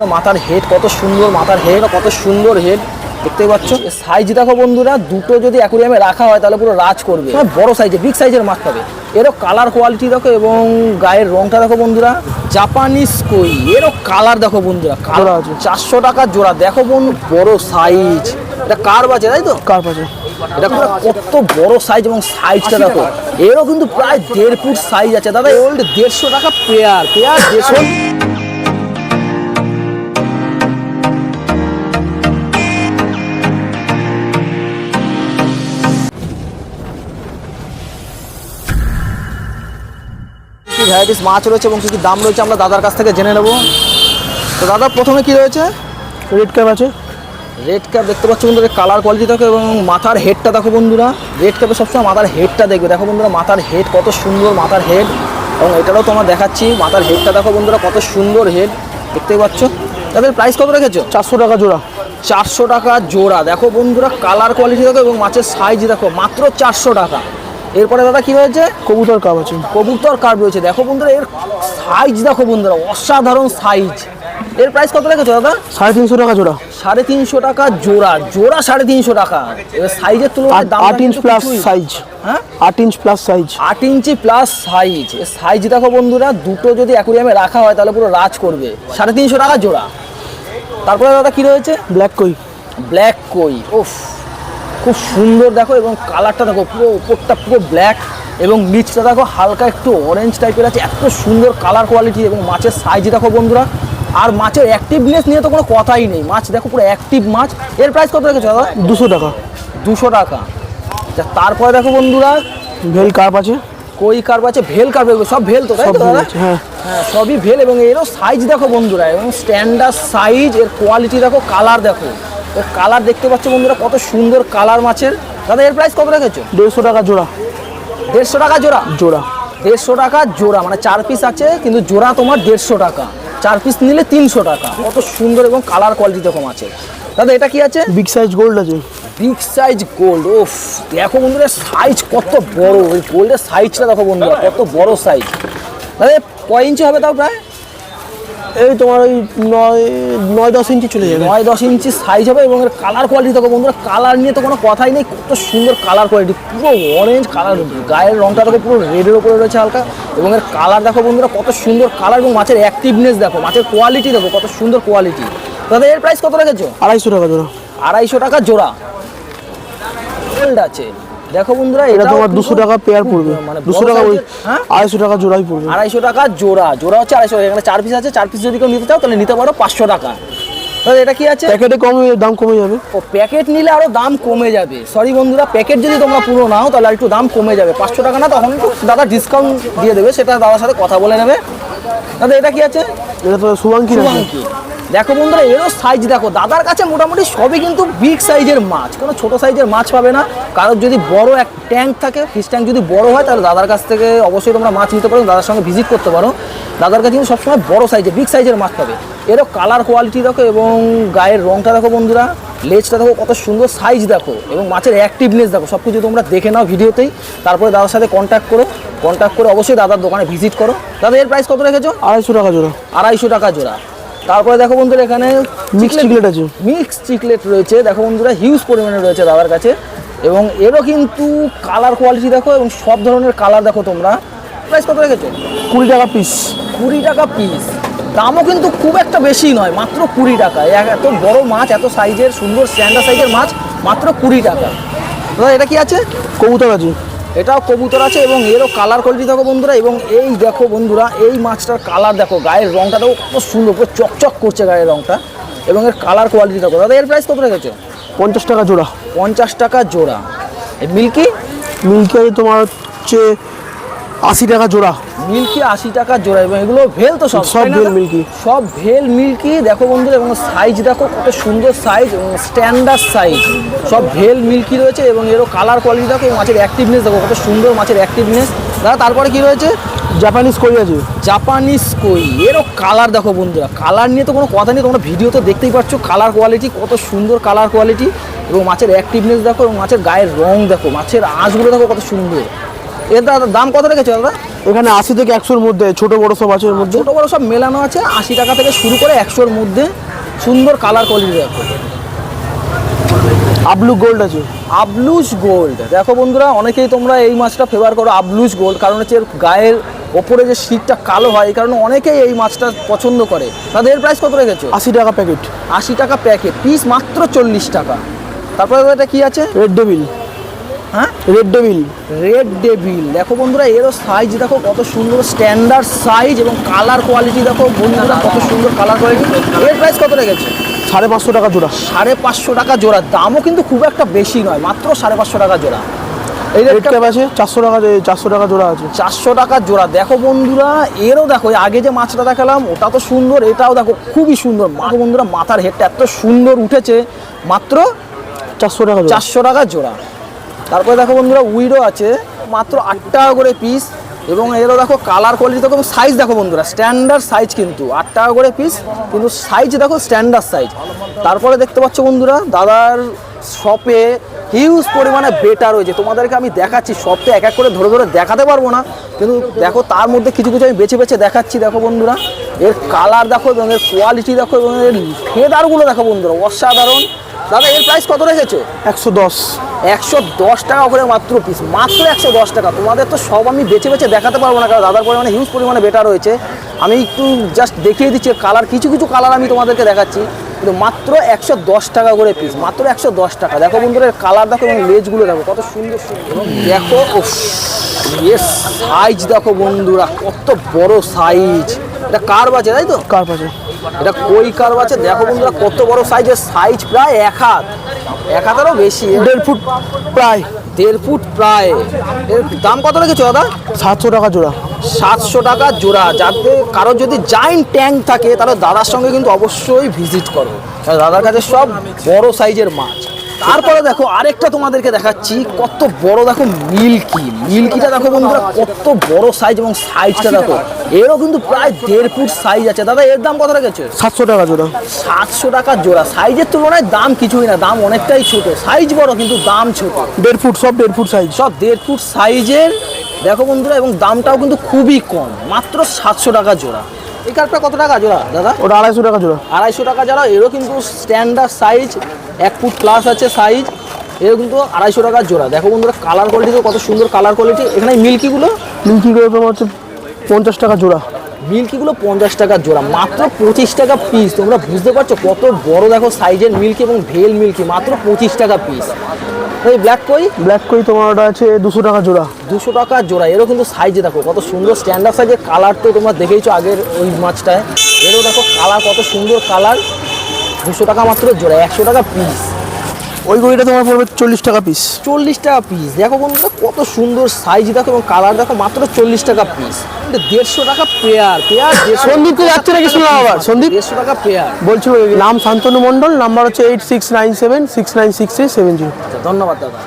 মাথার হেড কত সুন্দর মাথার হেড কত সুন্দর হেড দেখতে পাচ্ছ? সাইজ দেখো বন্ধুরা দুটো যদি অ্যাকুরিয়ামে রাখা হয় তাহলে পুরো রাজ করবে। বড় সাইজের বিগ সাইজের মাছ পাবে। এরও কালার কোয়ালিটি দেখো এবং গায়ের রংটা দেখো বন্ধুরা জাপানিজ কই এরও কালার দেখো বন্ধুরা কালার আছে। চারশো টাকার জোড়া। দেখো বোন বড় সাইজ এটা কার বাজে তাই তো? কার পাশে এটা কত বড় সাইজ এবং সাইজটা দেখো। এরও কিন্তু প্রায় দেড় ফুট সাইজ আছে। দাদা ওল্ড দেড়শো টাকা পেয়ার পেয়ার দেড়শো। ভ্যারাইটিস মাছ রয়েছে এবং কী কী দাম রয়েছে আমরা দাদার কাছ থেকে জেনে নেব। তো দাদা প্রথমে কি রয়েছে? রেড ক্যাপ আছে। রেড ক্যাপ দেখতে পাচ্ছ বন্ধুরা কালার কোয়ালিটি দেখো এবং মাথার হেডটা দেখো বন্ধুরা। রেড ক্যাপে সবসময় মাথার হেডটা দেখবে। দেখো বন্ধুরা মাথার হেড কত সুন্দর মাথার হেড এবং এটারও তোমার দেখাচ্ছি মাথার হেডটা দেখো বন্ধুরা কত সুন্দর হেড দেখতেই পাচ্ছ? তাদের প্রাইস কত রেখেছো? চারশো টাকা জোড়া। চারশো টাকা জোড়া। দেখো বন্ধুরা কালার কোয়ালিটি দেখো এবং মাছের সাইজ দেখো মাত্র চারশো টাকা। এরপরে দাদা কি হয়েছে কবুতর কাপ আছে। কবুতর কার্ড রয়েছে। দেখো বন্ধুরা এর সাইজ দেখো বন্ধুরা অসাধারণ সাইজ এর প্রাইস কত রেখেছো দাদা? সাড়ে তিনশো টাকা জোড়া। সাড়ে তিনশো টাকা জোড়া জোড়া সাড়ে তিনশো টাকা। এবার সাইজের তুলনায় দাম আট ইঞ্চ প্লাস সাইজ হ্যাঁ? আট ইঞ্চ প্লাস সাইজ আট ইঞ্চি প্লাস সাইজ সাইজ দেখো বন্ধুরা দুটো যদি অ্যাকুরিয়ামে রাখা হয় তাহলে পুরো রাজ করবে। সাড়ে তিনশো টাকা জোড়া। তারপরে দাদা কি রয়েছে? ব্ল্যাক কই ব্ল্যাক কই ওফ খুব সুন্দর দেখো এবং কালারটা দেখো পুরো উপরটা পুরো ব্ল্যাক এবং নিচটা দেখো হালকা একটু অরেঞ্জ টাইপের আছে। এত সুন্দর কালার কোয়ালিটি এবং মাছের সাইজ দেখো বন্ধুরা। আর মাছের অ্যাক্টিভনেস নিয়ে তো কোনো কথাই নেই। মাছ দেখো পুরো অ্যাক্টিভ মাছ। এর প্রাইস কত রেখেছো দাদা? দুশো টাকা। দুশো টাকা। আচ্ছা, তারপরে দেখো বন্ধুরা ভেল কাপ আছে। কই কার্প আছে? ভেল কার্প সব ভেল তো তাই তো দাদা? হ্যাঁ। হ্যাঁ সবই ভেল এবং এরও সাইজ দেখো বন্ধুরা এবং স্ট্যান্ডার্ড সাইজ এর কোয়ালিটি দেখো কালার দেখো। এর কালার দেখতে পাচ্ছ বন্ধুরা কত সুন্দর কালার মাছের। দাদা এর প্রাইস কত রেখেছো? দেড়শো টাকা জোড়া। দেড়শো টাকা জোড়া? জোড়া। দেড়শো টাকা জোড়া মানে চার পিস আছে কিন্তু জোড়া তোমার দেড়শো টাকা। চার পিস নিলে তিনশো টাকা। কত সুন্দর এবং কালার কোয়ালিটি দেখো মাছের। দাদা এটা কি আছে? বিগ সাইজ গোল্ড আছে। বিগ সাইজ গোল্ড ওফ দেখো বন্ধুরা সাইজ কত বড় ওই গোল্ডের সাইজটা দেখো বন্ধুরা কত বড় সাইজ দাদা কয় ইঞ্চি হবে তাও প্রায়? এই তোমার ওই নয় নয় দশ ইঞ্চি চলে যাবে। নয় দশ ইঞ্চি সাইজ হবে এবং এর কালার কোয়ালিটি দেখো বন্ধুরা কালার নিয়ে তো কোনো কথাই নেই কত সুন্দর কালার কোয়ালিটি পুরো অরেঞ্জ কালার গায়ের রংটা দেখো পুরো রেডের উপরে রয়েছে হালকা এবং এর কালার দেখো বন্ধুরা কত সুন্দর কালার এবং মাছের অ্যাক্টিভনেস দেখো মাছের কোয়ালিটি দেখো কত সুন্দর কোয়ালিটি দাদা এর প্রাইস কত রেখেছো? আড়াইশো টাকা জোড়া। আড়াইশো টাকা জোড়া। গোল্ড আছে। দেখো বন্ধুরা এটা তোমার কিন্তু দুশো টাকা পেয়ার পড়বে। মানে দুশো বড় টাকা ওই size-এর, হ্যাঁ? আড়াইশো টাকা জোড়াই পড়বে। আড়াইশো টাকা জোড়া জোড়া হচ্ছে আড়াইশো এখানে চার পিস আছে চার পিস যদি কেউ নিতে চাও তাহলে নিতে পারো পাঁচশো টাকা। তাহলে এটা কি আছে? প্যাকেটে কম দাম কমে যাবে। ও প্যাকেট নিলে আরও দাম কমে যাবে। সরি বন্ধুরা প্যাকেট যদি তোমরা পুরো নাও তাহলে একটু দাম কমে যাবে। পাঁচশো টাকা না তখন দাদা ডিসকাউন্ট দিয়ে দেবে সেটা দাদার সাথে কথা বলে নেবে। দাদা এটা কি আছে? এটা তো শুভাঙ্কি শুভাঙ্কি দেখো বন্ধুরা এরও সাইজ দেখো। দাদার কাছে মোটামুটি সবই কিন্তু বিগ সাইজের মাছ। কোনো ছোট সাইজের মাছ পাবে না। কারোর যদি বড় এক ট্যাঙ্ক থাকে ফিশ ট্যাঙ্ক যদি বড় হয় তাহলে দাদার কাছ থেকে অবশ্যই তোমরা মাছ নিতে পারো দাদার সঙ্গে ভিজিট করতে পারো। দাদার কাছে কিন্তু সবসময় বড় সাইজের বিগ সাইজের মাছ পাবে। এরও কালার কোয়ালিটি দেখো এবং গায়ের রংটা দেখো বন্ধুরা লেজটা দেখো কত সুন্দর সাইজ দেখো এবং মাছের অ্যাক্টিভনেস দেখো। সব কিছু তোমরা দেখে নাও ভিডিওতেই। তারপরে দাদার সাথে কন্ট্যাক্ট করো। কন্ট্যাক্ট করে অবশ্যই দাদার দোকানে ভিজিট করো। দাদা এর প্রাইস কত রেখেছো? আড়াইশো টাকা জোড়া। আড়াইশো টাকা জোড়া। তারপরে দেখো বন্ধুরা এখানে মিক্স চিকলেট আছে। মিক্স চিকলেট রয়েছে। দেখো বন্ধুরা হিউজ পরিমাণে রয়েছে দাদার কাছে। এবং এরও কিন্তু কালার কোয়ালিটি দেখো এবং সব ধরনের কালার দেখো তোমরা। প্রাইস কত রেখেছো? কুড়ি টাকা পিস কুড়ি টাকা পিস দামও কিন্তু খুব একটা বেশি নয় মাত্র কুড়ি টাকা। এত বড় মাছ এত সাইজের সুন্দর স্ট্যান্ডার্ড সাইজের মাছ মাত্র কুড়ি টাকা। দাদা এটা কি আছে? কবুতর আছে। এটাও কবুতর আছে এবং এরও কালার কোয়ালিটি দেখো বন্ধুরা এবং এই দেখো বন্ধুরা এই মাছটার কালার দেখো গায়ের রংটা দেখো কত সুন্দর পুরো চকচক করছে গায়ের রঙটা এবং এর কালার কোয়ালিটি দেখো। দাদা এর প্রাইস কত রেখেছো? পঞ্চাশ টাকা জোড়া। পঞ্চাশ টাকা জোড়া। মিল্কি মিল্কি তোমার হচ্ছে আশি টাকা জোড়া। মিল্কি আশি টাকা জোড়া এবং এগুলো ভেল তো সব সব ভেল? মিল্কি। সব ভেল মিল্কি। দেখো বন্ধুরা এবং সাইজ দেখো কত সুন্দর সাইজ এবং স্ট্যান্ডার্ড সাইজ সব ভেল মিল্কি রয়েছে এবং এরও কালার কোয়ালিটি দেখো মাছের অ্যাক্টিভনেস দেখো কত সুন্দর মাছের অ্যাক্টিভনেস দাদা তারপরে কি রয়েছে? জাপানিজ কই আছে। জাপানিজ কই এরও কালার দেখো বন্ধুরা কালার নিয়ে তো কোনো কথা নেই তোমরা ভিডিও তো দেখতেই পাচ্ছ কালার কোয়ালিটি কত সুন্দর কালার কোয়ালিটি এবং মাছের অ্যাক্টিভনেস দেখো এবং মাছের গায়ের রং দেখো মাছের আঁশগুলো দেখো কত সুন্দর। এর দাদা দাম কত রেখেছো দাদা? এখানে আশি থেকে একশোর মধ্যে ছোট বড় সব আছে এর মধ্যে? ছোটো বড়ো সব মেলানো আছে আশি টাকা থেকে শুরু করে একশোর মধ্যে। সুন্দর কালার কোয়ালিটি দেখো আবলু গোল্ড আছে। আবলুস গোল্ড দেখো বন্ধুরা অনেকেই তোমরা এই মাছটা ফেভার করো আবলুস গোল্ড কারণ হচ্ছে এর গায়ের ওপরে যে শীতটা কালো হয় এই কারণে অনেকেই এই মাছটা পছন্দ করে। তাদের প্রাইস কত রেখেছো? আশি টাকা প্যাকেট আশি টাকা প্যাকেট পিস মাত্র চল্লিশ টাকা। তারপরে এটা কি আছে? রেড ডেভিল হ্যাঁ? রেড ডেভিল রেড ডেভিল দেখো বন্ধুরা এরও সাইজ দেখো কত সুন্দর স্ট্যান্ডার্ড সাইজ এবং কালার কোয়ালিটি দেখো বন্ধুরা কত সুন্দর কালার কোয়ালিটি এর প্রাইস কত রেখেছে? সাড়ে পাঁচশো টাকা জোড়া। সাড়ে পাঁচশো টাকা জোড়া। দামও কিন্তু খুব একটা বেশি নয় মাত্র সাড়ে পাঁচশো টাকা জোড়া। এই রেড ক্যাপ আছে? চারশো টাকা চারশো টাকা জোড়া আছে। চারশো টাকা জোড়া। দেখো বন্ধুরা এরও দেখো আগে যে মাছটা দেখালাম ওটা তো সুন্দর এটাও দেখো খুবই সুন্দর। দেখো বন্ধুরা মাথার হেডটা এত সুন্দর উঠেছে মাত্র চারশো টাকা চারশো টাকা জোড়া। তারপরে দেখো বন্ধুরা উইডো আছে, মাত্র আট টাকা করে পিস এবং এরও দেখো কালার কোয়ালিটি দেখো সাইজ দেখো বন্ধুরা স্ট্যান্ডার্ড সাইজ কিন্তু, আট টাকা করে পিস কিন্তু সাইজ দেখো স্ট্যান্ডার্ড সাইজ তারপরে দেখতে পাচ্ছ বন্ধুরা, দাদার শপে হিউজ পরিমাণে বেটা রয়েছে। তোমাদেরকে আমি দেখাচ্ছি শপটা এক এক করে ধরে ধরে দেখাতে পারব না, কিন্তু দেখো তার মধ্যে কিছু কিছু আমি বেছে বেছে দেখাচ্ছি, দেখো বন্ধুরা। এর কালার দেখো এবং এর কোয়ালিটি দেখো এবং এর ফেদারগুলো দেখো বন্ধুরা, অসাধারণ। দাদা, এর প্রাইস কত রেখেছো? একশো দশ। একশো দশ টাকা করে মাত্র পিস মাত্র একশো দশ টাকা। তোমাদের তো সব আমি বেছে বেছে দেখাতে পারব না কারণ দাদার পরিমাণে হিউজ পরিমাণে বেটার রয়েছে। আমি একটু জাস্ট দেখিয়ে দিচ্ছি কালার কিছু কিছু কালার আমি তোমাদেরকে দেখাচ্ছি। কিন্তু মাত্র একশো দশ টাকা করে পিস মাত্র একশো দশ টাকা। দেখো বন্ধুরা কালার দেখো এবং লেজগুলো দেখো কত সুন্দর সুন্দর। এবং দেখো ইয়েস সাইজ দেখো বন্ধুরা কত বড় সাইজ এটা কার বাজে তাই তো? কার পাশে এটা কই কার আছে? দেখো বন্ধুরা কত বড় সাইজের সাইজ প্রায় এক হাত। এক হাজারও বেশি। দেড় ফুট প্রায়। দেড় ফুট প্রায়। এর দাম কত রেখেছো দাদা? সাতশো টাকা জোড়া। সাতশো টাকা জোড়া। যাতে কারও যদি জাইন্ট ট্যাঙ্ক থাকে তাহলে দাদার সঙ্গে কিন্তু অবশ্যই ভিজিট করো। দাদার কাছে সব বড় সাইজের মাছ। তারপরে দেখো আরেকটা তোমাদেরকে দেখাচ্ছি কত বড় দেখো মিল্কি। মিল্কিটা দেখো বন্ধুরা কত বড় সাইজ এবং সাইজটা দেখো। এরও কিন্তু প্রায় দেড় ফুট সাইজ আছে। দাদা এর দাম কত রেখেছো? সাতশো টাকা জোড়া। সাতশো টাকা জোড়া। সাইজের তুলনায় দাম কিছুই না দাম অনেকটাই ছোট। সাইজ বড় কিন্তু দাম ছোট। দেড় ফুট সব দেড় ফুট সাইজ সব দেড় ফুট সাইজের দেখো বন্ধুরা এবং দামটাও কিন্তু খুবই কম মাত্র সাতশো টাকা জোড়া। এই কার্পটা কত টাকা জোড়া দাদা? ওটা আড়াইশো টাকা জোড়া। আড়াইশো টাকা জোড়া এরও কিন্তু স্ট্যান্ডার্ড সাইজ এক ফুট প্লাস আছে সাইজ এরও কিন্তু আড়াইশো টাকার জোড়া। দেখো বন্ধুরা কালার কোয়ালিটি কত সুন্দর কালার কোয়ালিটি এখানে মিল্কিগুলো মিল্কিগুলো তোমার হচ্ছে পঞ্চাশ টাকা জোড়া। মিল্কিগুলো পঞ্চাশ টাকা জোড়া মাত্র পঁচিশ টাকা পিস তোমরা বুঝতে পারছ কত বড় দেখো সাইজের মিল্কি এবং ভেল মিল্কি মাত্র পঁচিশ টাকা পিস এই ব্ল্যাক কই? ব্ল্যাক কই তোমার? ওটা আছে দুশো টাকা জোড়া। দুশো টাকা জোড়া এরও কিন্তু সাইজে দেখো কত সুন্দর স্ট্যান্ডার্ড সাইজের কালার তো তোমরা দেখেইছো আগের ওই মাছটায়। এরও দেখো কালার কত সুন্দর কালার দুশো টাকা মাত্র জোড়া একশো টাকা পিস ওই গড়িটা তোমার পড়বে চল্লিশ টাকা পিস চল্লিশ টাকা পিস দেখো বন্ধুরা কত সুন্দর সাইজ দেখো এবং কালার দেখো মাত্র চল্লিশ টাকা পিস দেড়শো টাকা পেয়ার পেয়ার সন্দীপ তো যাচ্ছে নাকি শুনলাম আবার? সন্দীপ? দেড়শো টাকা পেয়ার। বলছি নাম শান্তনু মণ্ডল নাম্বার হচ্ছে eight six nine seven six nine six three seven zero ধন্যবাদ দাদা।